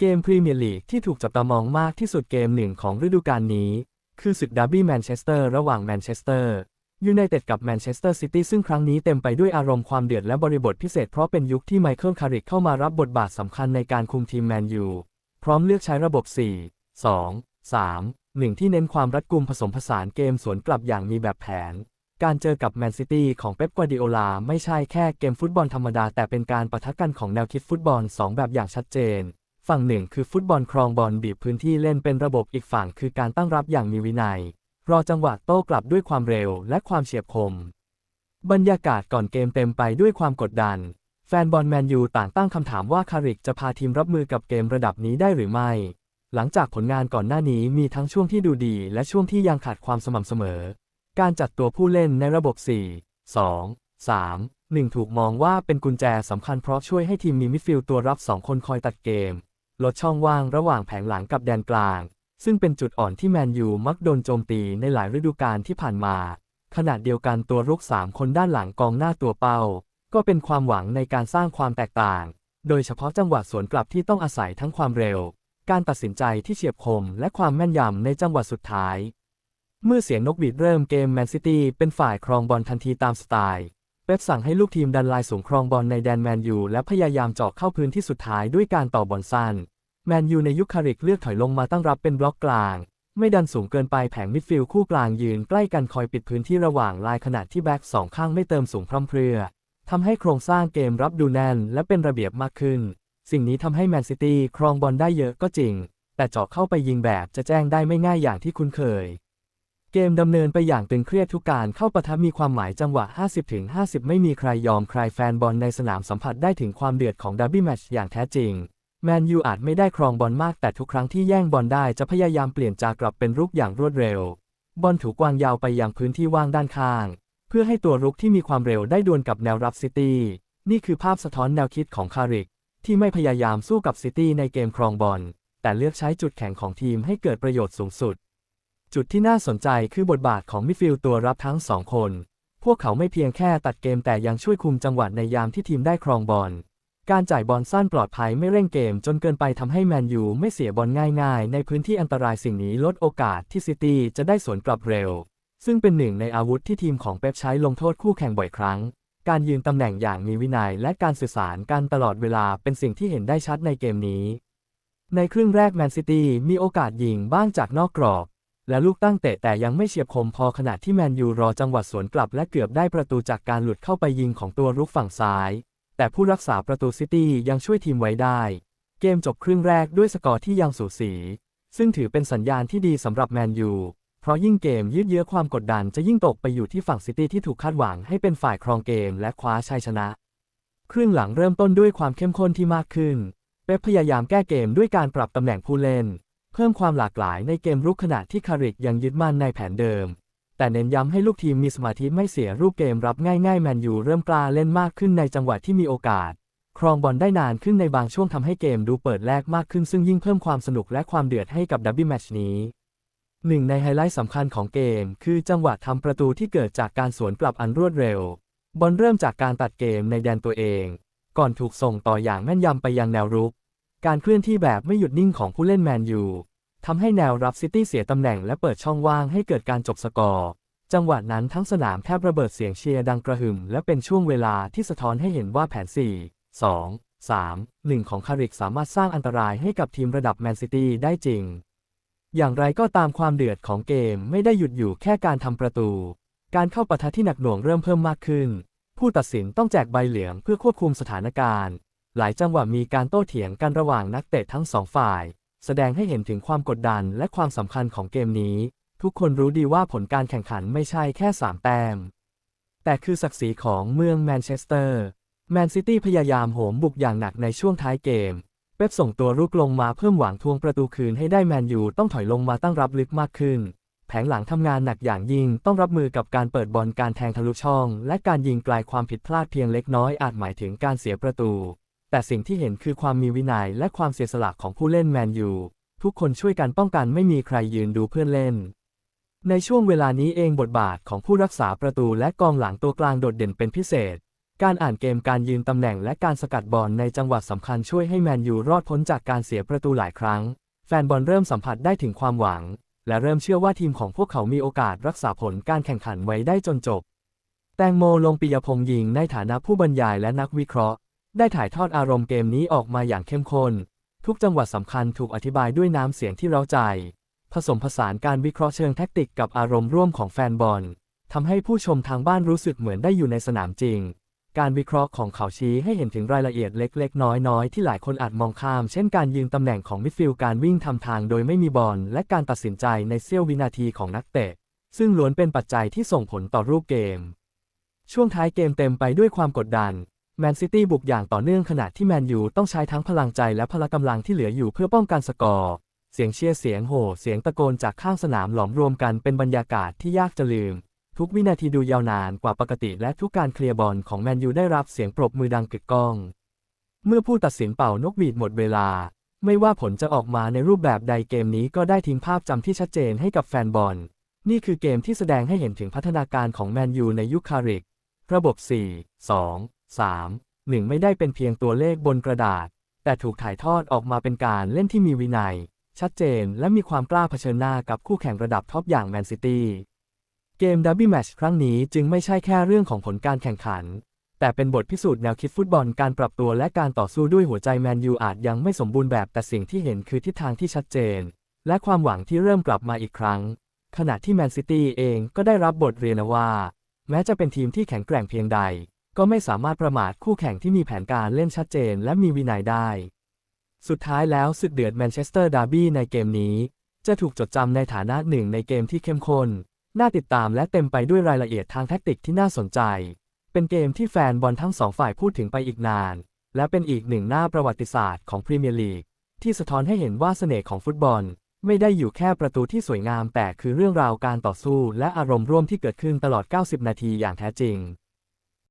เกมพรีเมียร์ลีกที่ถูกจับตามองมากที่สุดเกมหนึ่งของฤดูกาลนี้ คือศึกดาร์บี้แมนเชสเตอร์ระหว่างแมนเชสเตอร์ยูไนเต็ดกับแมนเชสเตอร์ซิตี้ซึ่งครั้งนี้เต็มไปด้วยอารมณ์ความเดือดและบริบทพิเศษเพราะเป็นยุคที่ไมเคิลคาริกเข้ามารับบทบาทสำคัญในการคุมทีมแมนยูพร้อมเลือกใช้ระบบ 4 2 3 1 ที่เน้นความรัดกุมผสมผสานเกมสวนกลับอย่างมีแบบแผน การเจอกับแมนซิตี้ของเป๊ปกวาดิโอลา ไม่ใช่แค่เกมฟุตบอลธรรมดา แต่เป็นการปะทะกันของแนวคิดฟุตบอล 2 แบบอย่างชัดเจน ฝั่งหนึ่งคือฟุตบอลครองบอลบีบพื้นที่เล่นเป็นระบบอีกฝั่งคือการตั้งรับอย่างมีวินัย รอจังหวะโต้กลับด้วยความเร็วและความเฉียบคม บรรยากาศก่อนเกมเต็มไปด้วยความกดดัน แฟนบอลแมนยูต่างตั้งคำถามว่าคาริกจะพาทีมรับมือกับเกมระดับนี้ได้หรือไม่ หลังจากผลงานก่อนหน้านี้มีทั้งช่วงที่ดูดีและช่วงที่ยังขาดความสม่ำเสมอ การจัดตัวผู้เล่นในระบบ 4 2 3 1 ถูกมองว่าเป็นกุญแจสำคัญเพราะช่วยให้ทีมมีมิดฟิลด์ตัวรับ 2 คนคอยตัดเกม ลดช่องว่างระหว่างแผงหลังกับแดนกลาง ซึ่งเป็นจุดอ่อนที่แมนยูมักโดนโจมตีในหลายฤดูกาลที่ผ่านมา ขณะเดียวกันตัวรุก 3 คนด้านหลังกองหน้าตัวเป้า ก็เป็นความหวังในการสร้างความแตกต่าง โดยเฉพาะจังหวะสวนกลับที่ต้องอาศัยทั้งความเร็ว การตัดสินใจที่เฉียบคมและความแม่นยำในจังหวะสุดท้าย เมื่อเสียงนกหวีดเริ่มเกมแมนซิตี้เป็นฝ่ายครองบอลทันทีตามสไตล์ เป๊ปสั่งให้ลูกทีมดันลายสูงครองบอลในแดนแมนยูและพยายามเจาะเข้าพื้นที่สุดท้ายด้วยการต่อบอลสั้น แมนยูในยุคคาริกเลือกถอยลงมาตั้งรับเป็นบล็อกกลาง ไม่ดันสูงเกินไปแผงมิดฟิลด์คู่กลางยืนใกล้กันคอยปิดพื้นที่ระหว่างลายขณะที่แบ็กสองข้างไม่เติมสูงพร่ำเพรื่อทำให้โครงสร้างเกมรับดูแน่นและเป็นระเบียบมากขึ้น สิ่งนี้ทำให้แมนซิตี้ครองบอลได้เยอะก็จริง แต่เจาะเข้าไปยิงแบบจะแจ้งได้ไม่ง่ายอย่างที่คุ้นเคย เกมดำเนินไปอย่างตึงเครียดทุกการเข้าปะทะมีความหมายจังหวะ 50-50 ไม่มีใครยอมใครแฟนบอลในสนามสัมผัสได้ถึงความเดือดของดาร์บี้แมตช์อย่างแท้จริง แมนยูอาจไม่ได้ครองบอลมากแต่ทุกครั้งที่แย่งบอลได้จะพยายามเปลี่ยนจากกลับเป็นรุกอย่างรวดเร็ว บอลถูกวางยาวไปยังพื้นที่ว่างด้านข้าง เพื่อให้ตัวรุกที่มีความเร็วได้ดวลกับแนวรับซิตี้นี่คือภาพสะท้อนแนวคิดของคาริก ที่ไม่พยายามสู้กับซิตี้ในเกมครองบอลแต่เลือกใช้จุดแข็งของทีมให้เกิดประโยชน์สูงสุด จุดที่น่าสนใจคือบทบาทของมิดฟิลด์ตัวรับทั้งสองคน พวกเขาไม่เพียงแค่ตัดเกมแต่ยังช่วยคุมจังหวะในยามที่ทีมได้ครองบอล การจ่ายบอลสั้นปลอดภัยไม่เร่งเกมจนเกินไปทำให้แมนยูไม่เสียบอลง่ายๆ ในพื้นที่อันตรายสิ่งนี้ลดโอกาสที่ซิตี้จะได้สวนกลับเร็ว ซึ่งเป็นหนึ่งในอาวุธที่ทีมของเป๊ปใช้ลงโทษคู่แข่งบ่อยครั้ง การยืนตำแหน่งอย่างมีวินัยและการสื่อสารกันตลอดเวลาเป็นสิ่งที่เห็นได้ชัดในเกมนี้ในครึ่งแรกแมนซิตี้มีโอกาสยิงบ้างจากนอกกรอบ และลูกตั้งเตะแต่ยังไม่เฉียบคมพอขณะที่แมนยูรอจังหวะสวนกลับและเกือบได้ประตูจากการหลุดเข้าไปยิงของตัวรุกฝั่งซ้าย แต่ผู้รักษาประตูซิตี้ยังช่วยทีมไว้ได้ เกมจบครึ่งแรกด้วยสกอร์ที่ยังสูสี ซึ่งถือเป็นสัญญาณที่ดีสำหรับแมนยู เพราะยิ่งเกมยืดเยื้อความกดดันจะยิ่งตกไปอยู่ที่ฝั่งซิตี้ที่ถูกคาดหวังให้เป็นฝ่ายครองเกมและคว้าชัยชนะ ครึ่งหลังเริ่มต้นด้วยความเข้มข้นที่มากขึ้น เป๊ปพยายามแก้เกมด้วยการปรับตำแหน่งผู้เล่น เพิ่มความหลากหลายในเกมรุกขณะที่คาริกยังยึดมั่นในแผนเดิม แต่เน้นย้ำให้ลูกทีมมีสมาธิไม่เสียรูปเกมรับง่ายๆแมนยูเริ่มกล้าเล่นมากขึ้นในจังหวะที่มีโอกาส ครองบอลได้นานขึ้นในบางช่วงทำให้เกมดูเปิดแลกมากขึ้นซึ่งยิ่งเพิ่มความสนุกและความเดือดให้กับดับบี้แมชนี้หนึ่งในไฮไลท์สำคัญของเกม คือจังหวะทำประตูที่เกิดจากการสวนกลับอันรวดเร็ว บอลเริ่มจากการตัดเกมในแดนตัวเอง ก่อนถูกส่งต่ออย่างแม่นยำไปยังแนวรุก การเคลื่อนที่แบบไม่หยุดนิ่งของผู้เล่นแมนยูทำให้แนวรับซิตี้เสียตำแหน่งและเปิดช่องว่างให้เกิดการจบสกอร์ จังหวะนั้นทั้งสนามแทบระเบิดเสียงเชียร์ดังกระหึ่ม และเป็นช่วงเวลาที่สะท้อนให้เห็นว่าแผน 4 2 3 1 ของคาริกสามารถสร้างอันตรายให้กับทีมระดับแมนซิตี้ได้จริง อย่างไรก็ตามความเดือดของเกมไม่ได้หยุดอยู่แค่การทำประตู การเข้าปะทะที่หนักหน่วงเริ่มเพิ่มมากขึ้น ผู้ตัดสินต้องแจกใบเหลืองเพื่อควบคุมสถานการณ์ หลายจังหวะมีการโต้เถียงกันระหว่างนักเตะทั้งสองฝ่าย แสดงให้เห็นถึงความกดดันและความสำคัญของเกมนี้ ทุกคนรู้ดีว่าผลการแข่งขันไม่ใช่แค่ 3 แต้ม แต่คือศักดิ์ศรีของเมืองแมนเชสเตอร์ แมนซิตี้พยายามโหมบุกอย่างหนักในช่วงท้ายเกม เป๊ปส่งตัวรุกลงมาเพิ่มหวังทวงประตูคืนให้ได้แมนยูต้องถอยลงมาตั้งรับลึกมากขึ้น แผงหลังทำงานหนักอย่างยิ่งต้องรับมือกับการเปิดบอลการแทงทะลุช่อง และการยิงไกลความผิดพลาดเพียงเล็กน้อยอาจหมายถึงการเสียประตู แต่สิ่งที่เห็นคือความมีวินัยและความเสียสละของผู้เล่นแมนยูทุกคนช่วยกันป้องกันไม่มีใครยืนดูเพื่อนเล่น ในช่วงเวลานี้เองบทบาทของผู้รักษาประตูและกองหลังตัวกลางโดดเด่นเป็นพิเศษ การอ่านเกมการยืนตำแหน่งและการสกัดบอลในจังหวะสำคัญช่วยให้แมนยูรอดพ้นจากการเสียประตูหลายครั้ง แฟนบอลเริ่มสัมผัสได้ถึงความหวัง และเริ่มเชื่อว่าทีมของพวกเขามีโอกาสรักษาผลการแข่งขันไว้ได้จนจบ แตงโมลงปิยพงษ์ยิงในฐานะผู้บรรยายและนักวิเคราะห์ ได้ถ่ายทอดอารมณ์เกมนี้ออกมาอย่างเข้มข้น ทุกจังหวะสำคัญถูกอธิบายด้วยน้ำเสียงที่เร้าใจ ผสมผสานการวิเคราะห์เชิงแทคติกกับอารมณ์ร่วมของแฟนบอลทำให้ผู้ชมทางบ้านรู้สึกเหมือนได้อยู่ในสนามจริง การวิเคราะห์ของเขาชี้ให้เห็นถึงรายละเอียดเล็กๆ น้อยๆ ที่หลายคนอาจมองข้าม เช่นการยืนตำแหน่งของมิดฟิลด์การวิ่งทำทางโดยไม่มีบอลและการตัดสินใจในเสี้ยววินาทีของนักเตะ ซึ่งล้วนเป็นปัจจัยที่ส่งผลต่อรูปเกม ช่วงท้ายเกมเต็มไปด้วยความกดดัน แมนซิตี้บุกอย่างต่อเนื่องขณะที่แมนยูต้องใช้ทั้งพลังใจและพละกำลังที่เหลืออยู่เพื่อป้องกันสกอร์ เสียงเชียร์เสียงโห่ เสียงตะโกนจากข้างสนามหลอมรวมกันเป็นบรรยากาศที่ยากจะลืม ทุกวินาทีดูยาวนานกว่าปกติและทุกการเคลียร์บอลของแมนยูได้รับเสียงปรบมือดังกึกก้อง เมื่อผู้ตัดสินเป่านกหวีดหมดเวลา ไม่ว่าผลจะออกมาในรูปแบบใดเกมนี้ก็ได้ทิ้งภาพจำที่ชัดเจนให้กับแฟนบอล นี่คือเกมที่แสดงให้เห็นถึงพัฒนาการของแมนยูในยุคคาริก ระบบ 4 2 3 1 ไม่ได้เป็นเพียงตัวเลขบนกระดาษ แต่ถูกถ่ายทอดออกมาเป็นการเล่นที่มีวินัย ชัดเจนและมีความกล้าเผชิญหน้ากับคู่แข่งระดับท็อปอย่างแมนซิตี้เกมดับบี้แมชครั้งนี้จึงไม่ใช่แค่เรื่องของผลการแข่งขัน แต่เป็นบทพิสูจน์แนวคิดฟุตบอลการปรับตัวและการต่อสู้ด้วยหัวใจแมนยูอาจยังไม่สมบูรณ์แบบแต่สิ่งที่เห็นคือทิศทางที่ชัดเจน และความหวังที่เริ่มกลับมาอีกครั้ง ขณะที่แมนซิตี้เองก็ได้รับบทเรียนว่า แม้จะเป็นทีมที่แข็งแกร่งเพียงใด ก็ไม่สามารถประมาทคู่แข่งที่มีแผนการเล่นชัดเจนและมีวินัยได้ สุดท้ายแล้วศึกเดือดแมนเชสเตอร์ดาร์บี้ในเกมนี้ จะถูกจดจำในฐานะหนึ่งในเกมที่เข้มข้น น่าติดตามและเต็มไปด้วยรายละเอียดทางแทคติกที่น่าสนใจ เป็นเกมที่แฟนบอลทั้งสองฝ่ายพูดถึงไปอีกนาน และเป็นอีกหนึ่งหน้าประวัติศาสตร์ของพรีเมียร์ลีกที่สะท้อนให้เห็นว่าเสน่ห์ของฟุตบอล ไม่ได้อยู่แค่ประตูที่สวยงามแต่คือเรื่องราวการต่อสู้ และอารมณ์ร่วมที่เกิดขึ้นตลอด 90 นาทีอย่างแท้จริง